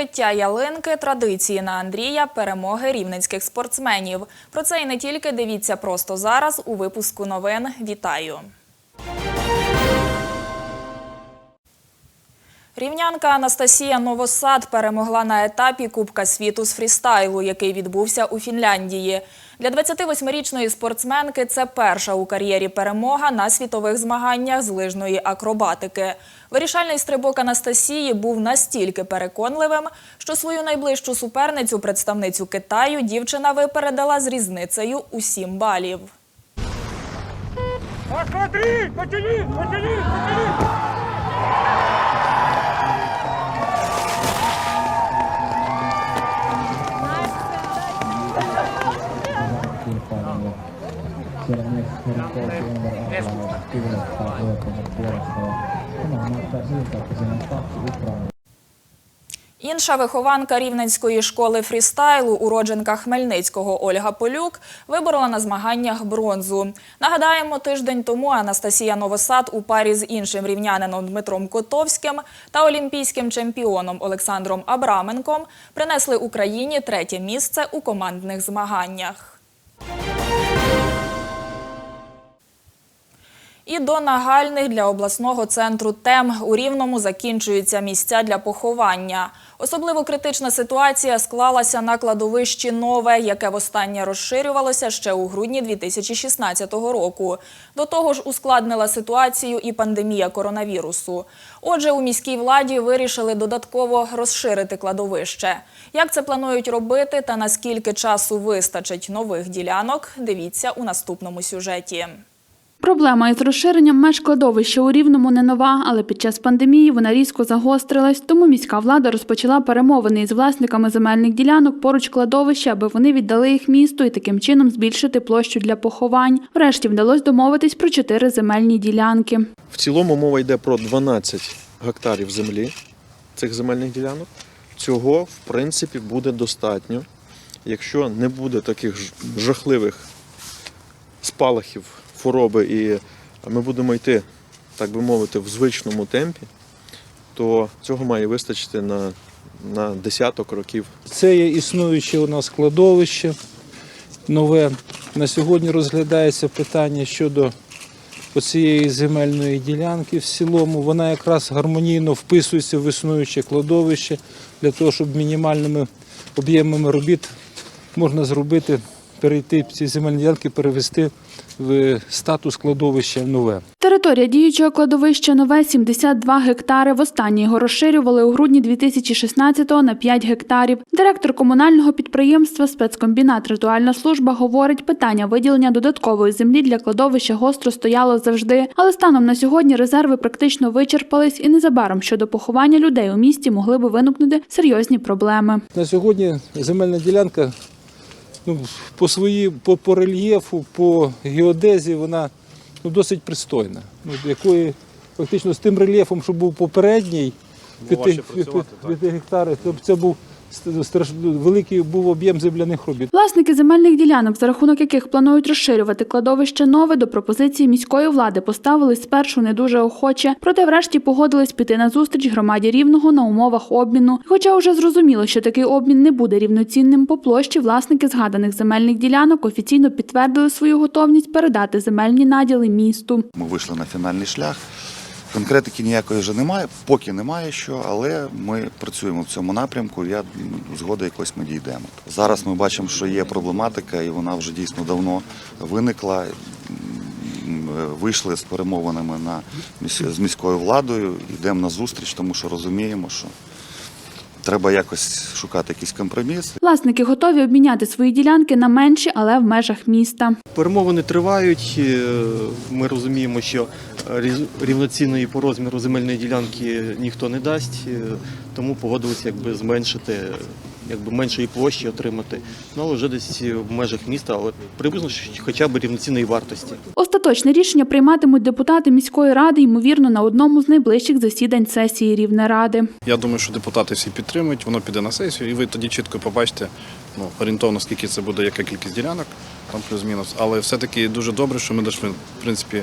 Відкриття ялинки, традиції на Андрія, перемоги рівненських спортсменів. Про це і не тільки дивіться просто зараз у випуску новин. Вітаю! Рівнянка Анастасія Новосад перемогла на етапі Кубка світу з фрістайлу, який відбувся у Фінляндії. Для 28-річної спортсменки це перша у кар'єрі перемога на світових змаганнях з лижної акробатики. Вирішальний стрибок Анастасії був настільки переконливим, що свою найближчу суперницю, представницю Китаю, дівчина випередила з різницею у 7 балів. А смотри, потяни, потяни, потяни. Інша вихованка рівненської школи фрістайлу, уродженка Хмельницького Ольга Полюк, виборола на змаганнях бронзу. Нагадаємо, тиждень тому Анастасія Новосад у парі з іншим рівнянином Дмитром Котовським та олімпійським чемпіоном Олександром Абраменком принесли Україні третє місце у командних змаганнях. І до нагальних для обласного центру тем у Рівному закінчуються місця для поховання. Особливо критична ситуація склалася на кладовищі Нове, яке востаннє розширювалося ще у грудні 2016 року. До того ж, ускладнила ситуацію і пандемія коронавірусу. Отже, у міській владі вирішили додатково розширити кладовище. Як це планують робити та наскільки часу вистачить нових ділянок, дивіться у наступному сюжеті. Проблема із розширенням меж кладовища у Рівному не нова, але під час пандемії вона різко загострилась, тому міська влада розпочала перемовини із власниками земельних ділянок поруч кладовища, аби вони віддали їх місту і таким чином збільшити площу для поховань. Врешті вдалося домовитись про чотири земельні ділянки. В цілому мова йде про 12 гектарів землі цих земельних ділянок. Цього, в принципі, буде достатньо, якщо не буде таких жахливих спалахів хвороби і ми будемо йти, так би мовити, в звичному темпі, то цього має вистачити на, на десяток років Це є існуюче у нас кладовище нове. На сьогодні розглядається питання щодо цієї земельної ділянки в цілому. Вона якраз гармонійно вписується в існуюче кладовище для того, щоб мінімальними об'ємами робіт можна зробити, перейти ці земельні ділянки, перевести в статус кладовища нове. Територія діючого кладовища нове 72 гектари. Востаннє його розширювали у грудні 2016-го на 5 гектарів. Директор комунального підприємства спецкомбінат Ритуальна служба говорить, питання виділення додаткової землі для кладовища гостро стояло завжди. Але станом на сьогодні резерви практично вичерпались, і незабаром щодо поховання людей у місті могли би виникнути серйозні проблеми. На сьогодні земельна ділянка ну, по, свої, по, по рельєфу, по геодезії вона ну, досить пристойна. Ну, якої фактично з тим рельєфом, що був попередній, п'яти п'яти гектари, то б це був великий був об'єм земляних робіт. Власники земельних ділянок, за рахунок яких планують розширювати кладовище нове, до пропозиції міської влади поставились спершу не дуже охоче, проте врешті погодились піти на зустріч громаді рівного на умовах обміну. Хоча вже зрозуміло, що такий обмін не буде рівноцінним по площі, власники згаданих земельних ділянок офіційно підтвердили свою готовність передати земельні наділи місту. Ми вийшли на фінальний шлях. Конкретики ніякої вже немає, поки немає що, але ми працюємо в цьому напрямку. Я згоди якось ми дійдемо. Зараз ми бачимо, що є проблематика, і вона вже дійсно давно виникла. Вийшли з перемовинами на з міською владою, йдемо на зустріч, тому що розуміємо, що треба якось шукати якийсь компроміс. Власники готові обміняти свої ділянки на менші, але в межах міста. Перемовини тривають. е, Ми розуміємо, що рівноцінної по розміру земельної ділянки ніхто не дасть, е, тому погодилися якби зменшити, якби меншої площі отримати. Ну але вже десь в межах міста, але приблизно хоча б рівноцінної вартості. Остаточне рішення прийматимуть депутати міської ради, ймовірно, на одному з найближчих засідань сесії Рівнеради. Я думаю, що депутати всі підтримують, воно піде на сесію, і ви тоді чітко побачите ну, орієнтовно, скільки це буде, яка кількість ділянок, там плюс-мінус. Але все-таки дуже добре, що ми дійшли, в принципі,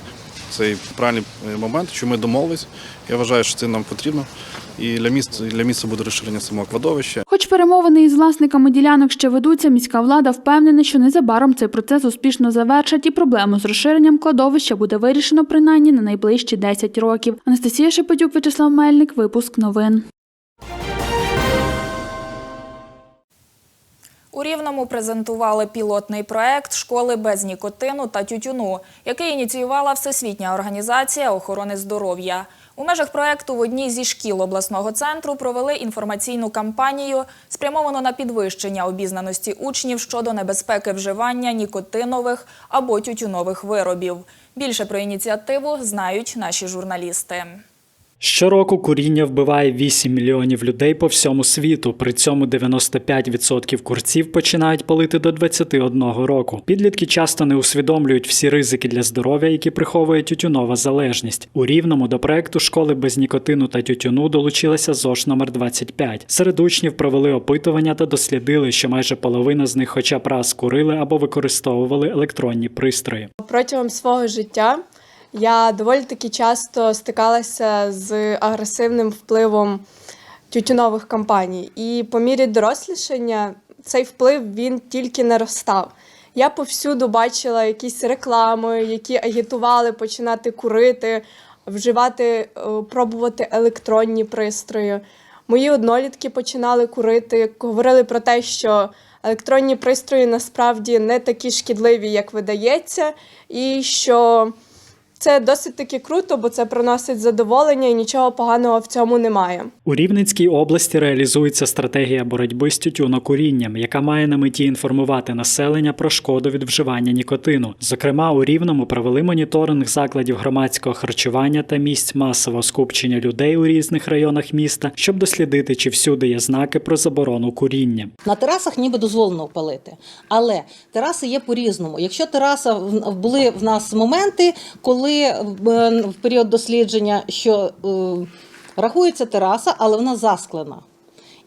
цей правильний е, момент, що ми домовились. Я вважаю, що це нам потрібно. І для міста, для міста буде розширення самого кладовища. Хоч перемовини із власниками ділянок ще ведуться, міська влада впевнена, що незабаром цей процес успішно завершать і проблему з розширенням кладовища буде вирішено принаймні на найближчі 10 років. Анастасія Шепетюк, Вячеслав Мельник, випуск новин. У Рівному презентували пілотний проект школи без нікотину та тютюну, який ініціювала Всесвітня організація охорони здоров'я. У межах проекту в одній зі шкіл обласного центру провели інформаційну кампанію, спрямовану на підвищення обізнаності учнів щодо небезпеки вживання нікотинових або тютюнових виробів. Більше про ініціативу знають наші журналісти. Щороку куріння вбиває 8 мільйонів людей по всьому світу. При цьому 95% курців починають палити до 21 року. Підлітки часто не усвідомлюють всі ризики для здоров'я, які приховує тютюнова залежність. У рівному до проекту школи без нікотину та тютюну долучилася ЗОШ номер 25 Серед учнів провели опитування та дослідили, що майже половина з них, хоча б раз курили або використовували електронні пристрої. Протягом свого життя я доволі таки часто стикалася з агресивним впливом тютюнових компаній. І по мірі дорослішання цей вплив він тільки наростав. Я повсюду бачила якісь реклами, які агітували починати курити, вживати, е, пробувати електронні пристрої. Мої однолітки починали курити, говорили про те, що електронні пристрої насправді не такі шкідливі, як видається, і що це досить таки круто, бо це приносить задоволення і нічого поганого в цьому немає. У Рівненській області реалізується стратегія боротьби з тютюнокурінням, яка має на меті інформувати населення про шкоду від вживання нікотину. Зокрема, у Рівному провели моніторинг закладів громадського харчування та місць масового скупчення людей у різних районах міста, щоб дослідити, чи всюди є знаки про заборону куріння. На терасах ніби дозволено палити, але тераси є по-різному. Якщо тераса в- були в нас моменти, коли е, в період дослідження, що е, рахується тераса, але вона засклена.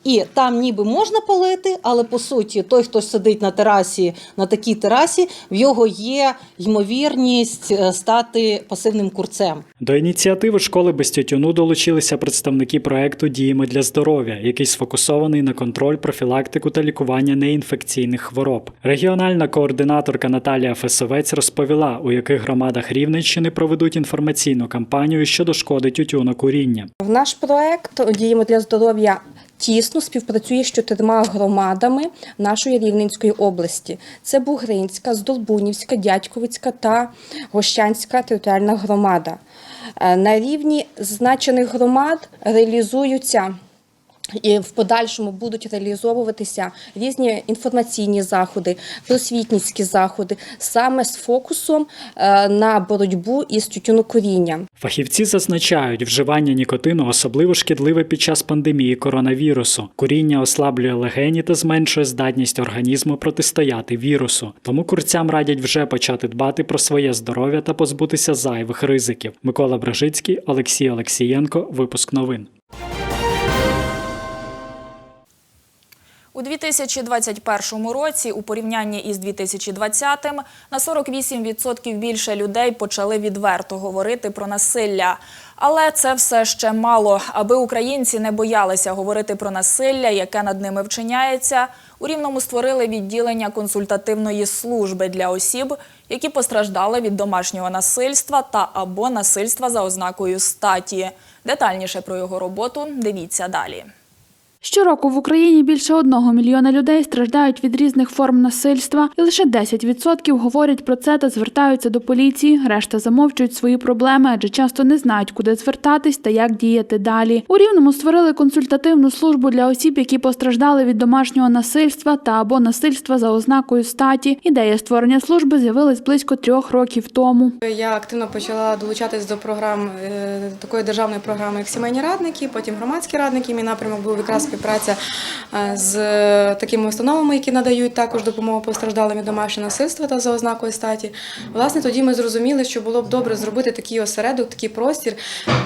І там ніби можна палити, але по суті, той, хто сидить на терасі, на такій терасі, в його є ймовірність е, стати пасивним курцем. До ініціативи школи без тютюну долучилися представники проекту Діємо для здоров'я, який сфокусований на контроль, профілактику та лікування неінфекційних хвороб. Регіональна координаторка Наталія Фесовець розповіла, у яких громадах Рівненщини проведуть інформаційну кампанію щодо шкоди тютюнокуріння. В наш проект діємо для здоров'я. Тісно співпрацює з чотирма громадами нашої Рівненської області. Це Бугринська, Здолбунівська, Дядьковицька та Гощанська територіальна громада. Е, На рівні значених громад реалізуються і в подальшому будуть реалізовуватися різні інформаційні заходи, просвітницькі заходи, саме з фокусом е, на боротьбу із тютюнокурінням. Фахівці зазначають, вживання нікотину особливо шкідливе під час пандемії коронавірусу. Куріння ослаблює легені та зменшує здатність організму протистояти вірусу. Тому курцям радять вже почати дбати про своє здоров'я та позбутися зайвих ризиків. Микола Бражицький, Олексій Олексієнко. Випуск новин. У 2021 році, у порівнянні із 2020, на 48% більше людей почали відверто говорити про насилля. Але це все ще мало. Аби українці не боялися говорити про насилля, яке над ними вчиняється, у Рівному створили відділення консультативної служби для осіб, які постраждали від домашнього насильства та або насильства за ознакою статі. Детальніше про його роботу дивіться далі. Щороку в Україні більше одного мільйона людей страждають від різних форм насильства, і лише 10% говорять про це та звертаються до поліції. Решта замовчують свої проблеми, адже часто не знають, куди звертатись та як діяти далі. У Рівному створили консультативну службу для осіб, які постраждали від домашнього насильства та або насильства за ознакою статі. Ідея створення служби з'явилась близько трьох років тому. Я активно почала долучатись до програм е, такої державної програми, як сімейні радники, потім громадські радники. Мій напрямок був якраз співпраця е, з е, такими установами, які надають також допомогу постраждалим від домашнього насильства та за ознакою статі. Власне, тоді ми зрозуміли, що було б добре зробити такий осередок, такий простір,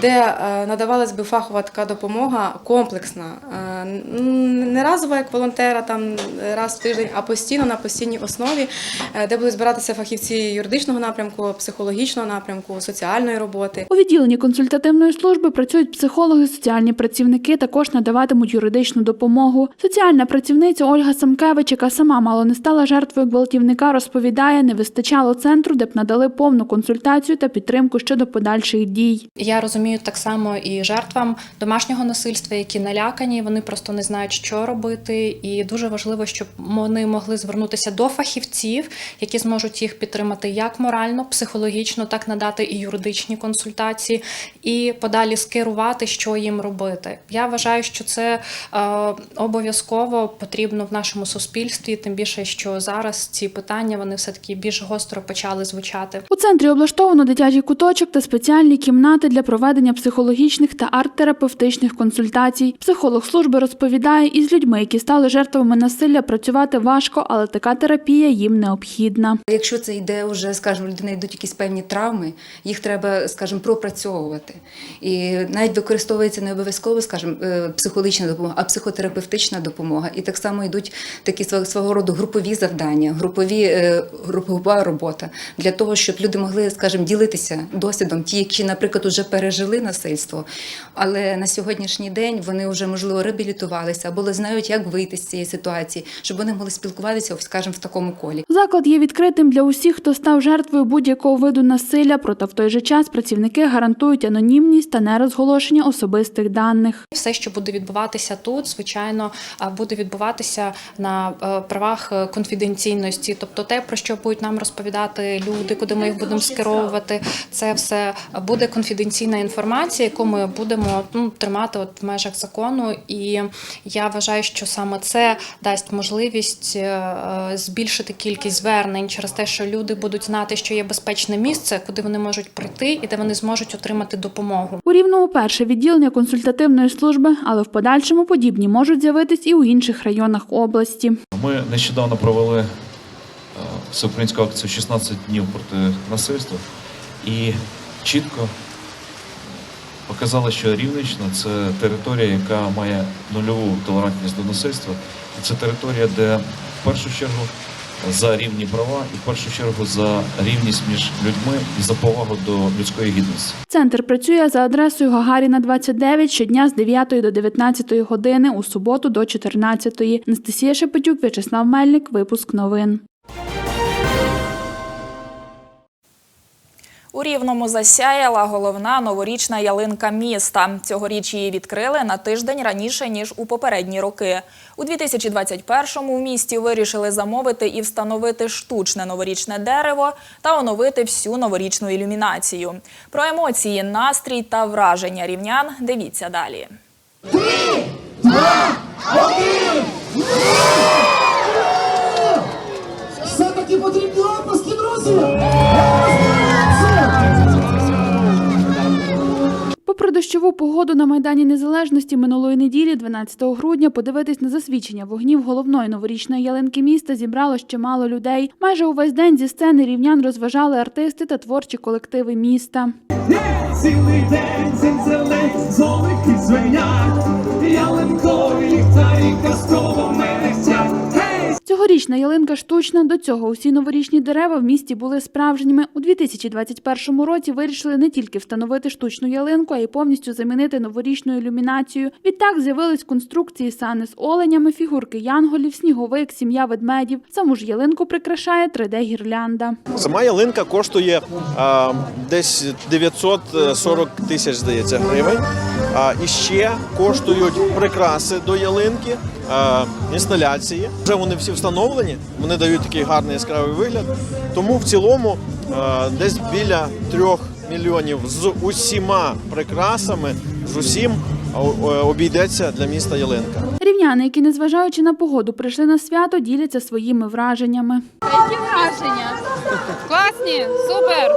де е, надавалась би фахова така допомога комплексна, не разова як волонтера, там раз в тиждень, а постійно на постійній основі, де будуть збиратися фахівці юридичного напрямку, психологічного напрямку, соціальної роботи. У відділенні консультативної служби працюють психологи, соціальні працівники, також надаватимуть юридичну допомогу. Соціальна працівниця Ольга Самкевич, яка сама мало не стала жертвою гвалтівника, розповідає, не вистачало центру, де б надали повну консультацію та підтримку щодо подальших дій. Я розумію так само і жертвам домашнього насильства, які налякані, вони просто не знають, що робити. І дуже важливо, щоб вони могли звернутися до фахівців, які зможуть їх підтримати як морально, психологічно, так надати і юридичні консультації, і подалі скерувати, що їм робити. Я вважаю, що це обов'язково потрібно в нашому суспільстві, тим більше, що зараз ці питання вони все таки більш гостро почали звучати. У центрі облаштовано дитячий куточок та спеціальні кімнати для проведення психологічних та арт-терапевтичних консультацій. Психолог служби розповідає, із людьми, які стали жертвами насилля, працювати важко, але така терапія їм необхідна. Якщо це йде вже, скажімо, у людини йдуть якісь певні травми, їх треба, скажімо, пропрацьовувати. І навіть використовується не обов'язково, скажімо, е, психологічна допомога, а психотерапевтична допомога. І так само йдуть такі свого, свого роду групові завдання, групові е, групова робота для того, щоб люди могли, скажімо, ділитися досвідом, ті, які, наприклад, вже пережили насильство, але на сьогоднішній день вони вже можливо реабілітувалися або знають, як вийти з цієї ситуації, щоб вони могли спілкуватися, скажімо, в такому колі. Заклад є відкритим для усіх, хто став жертвою будь-якого виду насилля, проте в той же час працівники гарантують анонімність та нерозголошення особистих даних. Все, що буде відбуватися тут, звичайно, буде відбуватися на е, правах е, конфіденційності. Тобто, те, про що будуть нам розповідати люди, куди ми їх будемо скеровувати, це все буде конфіденційна інформація, яку ми будемо ну, тримати от в межах закону. І я вважаю, що саме це дасть можливість е, збільшити кількість звернень через те, що люди будуть знати, що є безпечне місце, куди вони можуть прийти і де вони зможуть отримати допомогу. У Рівному перше відділення консультативної служби, але в подальшому подібні можуть з'явитись і у інших районах області. Ми нещодавно провели е, всеукраїнську акцію 16 днів проти насильства і чітко показали, що Рівненщина це територія, яка має нульову толерантність до насильства. Це територія, де в першу чергу за рівні права і в першу чергу за рівність між людьми і за повагу до людської гідності. Центр працює за адресою Гагаріна 29 щодня з 9 до 19 години, у суботу до 14. Анастасія Шепетюк, В'ячеслав Мельник, випуск новин. У Рівному засяяла головна новорічна ялинка міста. Цьогоріч її відкрили на тиждень раніше, ніж у попередні роки. У 2021-му в місті вирішили замовити і встановити штучне новорічне дерево та оновити всю новорічну ілюмінацію. Про емоції, настрій та враження рівнян дивіться далі. Все-таки потрібні оплески, друзі! Попри дощову погоду на Майдані Незалежності минулої неділі, 12 грудня, подивитись на засвідчення вогнів головної новорічної ялинки міста зібрало ще мало людей. Майже увесь день зі сцени рівнян розважали артисти та творчі колективи міста. Цілий день зензелень, золики! Цьогорічна ялинка штучна. До цього усі новорічні дерева в місті були справжніми. У 2021 році вирішили не тільки встановити штучну ялинку, а й повністю замінити новорічну ілюмінацію. Відтак з'явились конструкції сани з оленями, фігурки янголів, сніговик, сім'я ведмедів. Саму ж ялинку прикрашає 3D-гірлянда. Сама ялинка коштує а, десь 940 тисяч, здається, гривень. А, і ще коштують прикраси до ялинки, а, інсталяції. Вже вони всі встановлені, вони дають такий гарний яскравий вигляд. Тому в цілому десь біля трьох мільйонів з усіма прикрасами, з усім обійдеться для міста ялинка. Рівняни, які незважаючи на погоду прийшли на свято, діляться своїми враженнями. Які враження? Класні, супер.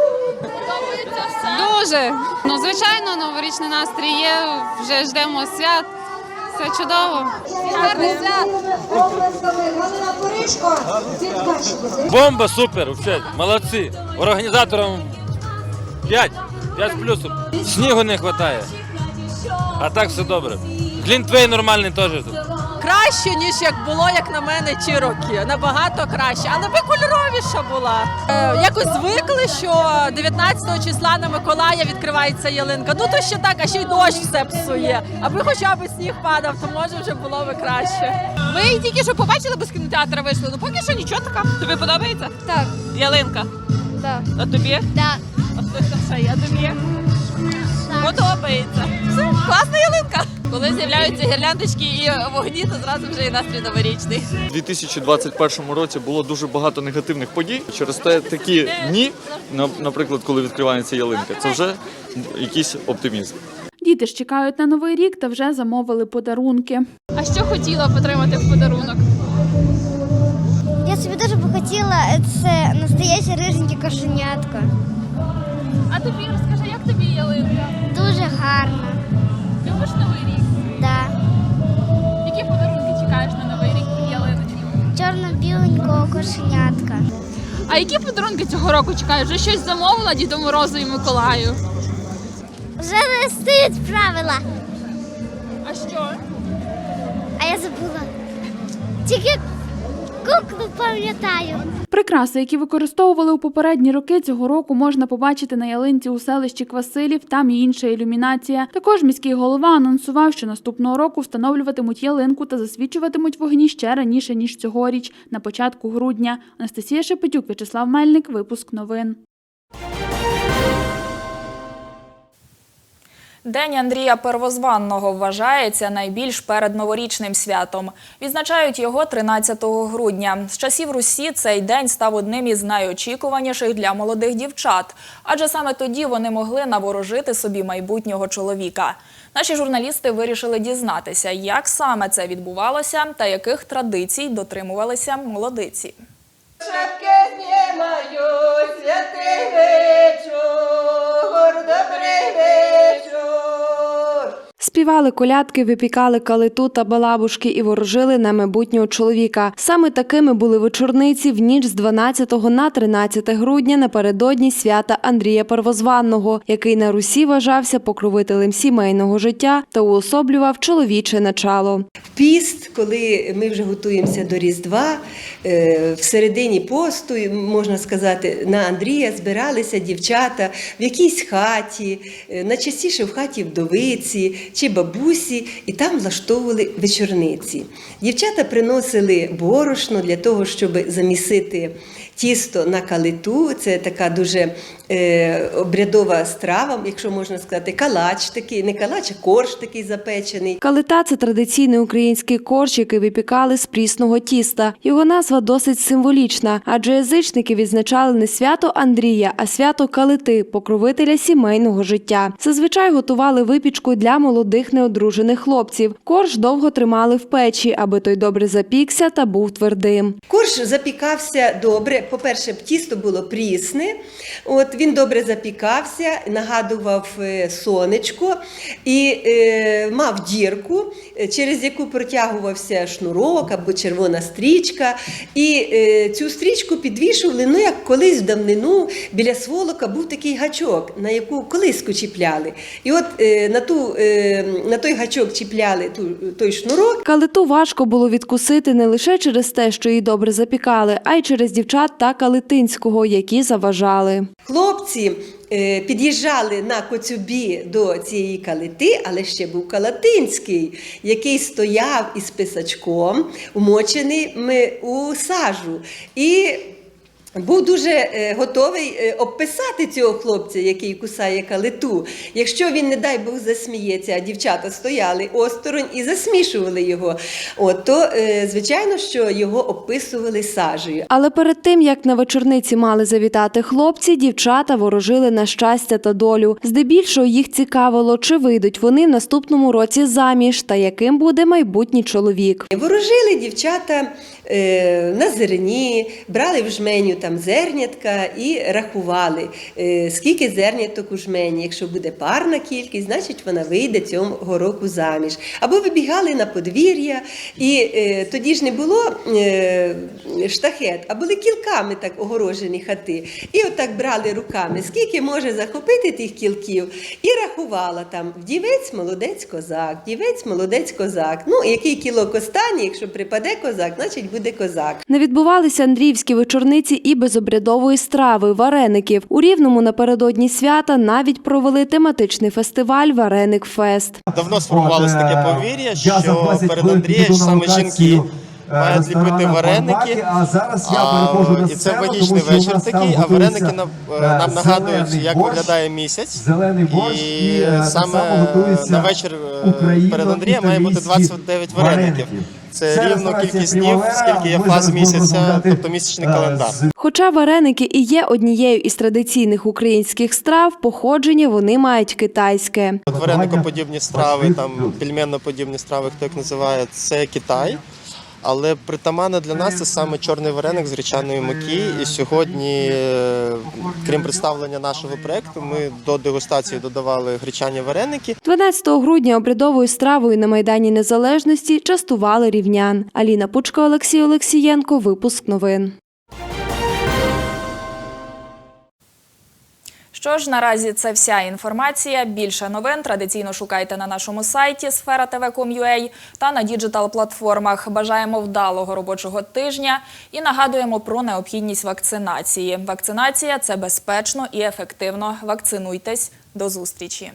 Дуже. Ну, звичайно, новорічний настрій є, вже ждемо свят. Все чудово. Бомба супер, молодці. Організаторам 5, 5 з плюсом. Снігу не вистачає. А так все добре. Глінтвей нормальний теж тут. Краще, ніж як було, як на мене, ті роки. Набагато краще, але би кольоровіша була. Е, якось звикли, що 19 числа на Миколая відкривається ялинка. Ну то ще так, а ще й дощ все псує. Аби хоча б сніг падав, то може вже було би краще. Ми її тільки що побачили, бо з кінотеатра вийшли. Ну поки що нічого така. Тобі подобається? Так, Ялинка. так, А тобі? так. А хтось там ще є тобі? Подобається. Все, класна ялинка. Коли з'являються гірляндочки і вогні, то зразу вже і настрій новорічний. У 2021 році було дуже багато негативних подій. Через те такі дні, наприклад, коли відкривається ялинка, це вже якийсь оптимізм. Діти ж чекають на новий рік та вже замовили подарунки. А що хотіла б отримати в подарунок? Я собі дуже б хотіла це настояще риженьке кошенятко. А тобі розкажи, як тобі ялинка? Дуже гарно. Любиш новий рік? Да. Які подарунки чекаєш на новий рік від ялиночки? Чорно-біленького кошенятка. А які подарунки цього року чекаєш? Вже щось замовила Діду Морозу і Миколаю? Вже не стоять правила. А що? А я забула. Тільки куклу пам'ятаю. Прикраси, які використовували у попередні роки, цього року можна побачити на ялинці у селищі Квасилів. Там і інша ілюмінація. Також міський голова анонсував, що наступного року встановлюватимуть ялинку та засвічуватимуть вогні ще раніше ніж цьогоріч, на початку грудня. Анастасія Шепетюк, В'ячеслав Мельник. Випуск новин. День Андрія Первозванного вважається найбільш передноворічним святом. Відзначають його 13 грудня. З часів Русі цей день став одним із найочікуваніших для молодих дівчат, адже саме тоді вони могли наворожити собі майбутнього чоловіка. Наші журналісти вирішили дізнатися, як саме це відбувалося та яких традицій дотримувалися молодиці. Шапки знімаю, святий вечір, добрий вечір. Співали колядки, випікали калиту та балабушки і ворожили на майбутнього чоловіка. Саме такими були вечорниці в ніч з 12 на 13 грудня напередодні свята Андрія Первозванного, який на Русі вважався покровителем сімейного життя та уособлював чоловіче начало. Піст, коли ми вже готуємося до Різдва, е, в середині посту, можна сказати, на Андрія збиралися дівчата в якійсь хаті, е, найчастіше в хаті вдовиці чи бабусі, і там влаштовували вечорниці. Дівчата приносили борошно для того, щоб замісити тісто на калиту. Це така дуже е, обрядова страва, якщо можна сказати, калач такий, не калач, а корж такий запечений. Калита це традиційний український корж, який випікали з прісного тіста. Його назва досить символічна, адже язичники відзначали не свято Андрія, а свято Калити, покровителя сімейного життя. Зазвичай готували випічку для молодих неодружених хлопців. Корж довго тримали в печі, аби той добре запікся та був твердим. Корж запікався добре. По-перше, тісто було прісне. От він добре запікався, нагадував е, сонечко і е, мав дірку, е, через яку протягувався шнурок або червона стрічка. І е, цю стрічку підвішували, ну як колись в давнину біля сволока був такий гачок, на яку колиску чіпляли. І от е, на, ту, е, на той гачок чіпляли ту, той шнурок. Калиту важко було відкусити не лише через те, що її добре запікали, а й через дівчат та калитинського, які заважали. Хлопці е, під'їжджали на коцюбі до цієї калити, але ще був калатинський, який стояв із писачком, умочений ми у сажу. І був дуже е, готовий е, обписати цього хлопця, який кусає калиту. Якщо він, не дай Бог, засміється, а дівчата стояли осторонь і засмішували його, от, то е, звичайно, що його обписували сажею. Але перед тим, як на вечорниці мали завітати хлопці, дівчата ворожили на щастя та долю. Здебільшого їх цікавило, чи вийдуть вони в наступному році заміж та яким буде майбутній чоловік. Ворожили дівчата на зерні, брали в жменю там зернятка і рахували, е, скільки зерняток у жмені. Якщо буде парна кількість, значить вона вийде цього року заміж. Або вибігали на подвір'я, і е, тоді ж не було е, штахет, а були кілками так огорожені хати. І отак брали руками, скільки може захопити тих кілків, і рахувала там вдівець, молодець, козак, вдівець, молодець, козак. Ну, який кілок останній, якщо припаде козак, значить буде козак. Не відбувалися андріївські вечорниці і без обрядової страви вареників. У Рівному напередодні свята навіть провели тематичний фестиваль Вареник Фест. Давно сформувалося таке повір'я, що перед Андрієм саме жінки мають ліпити вареники. А зараз я А, на і це у вечір такий, а вареники нам, е, нам нагадують, як виглядає місяць. Зелений борщ і, е, саме на вечір е, перед Андрієм має бути 29 вареників. Це рівно кількість днів, скільки є фаз місяця, тобто місячний календар. Хоча вареники і є однією із традиційних українських страв, походження вони мають китайське. От вареникоподібні страви, там пельменноподібні страви, хто як називає, це Китай. Але притаманне для нас це саме чорний вареник з гречаної муки. І сьогодні, е, крім представлення нашого проекту, ми до дегустації додавали гречані вареники. 12 грудня обрядовою стравою на Майдані Незалежності частували рівнян. Аліна Пучка, Олексій Олексієнко. Випуск новин. Що ж, наразі це вся інформація. Більше новин традиційно шукайте на нашому сайті sfera.tv.com.ua та на діджитал-платформах. Бажаємо вдалого робочого тижня і нагадуємо про необхідність вакцинації. Вакцинація це безпечно і ефективно. Вакцинуйтесь. До зустрічі.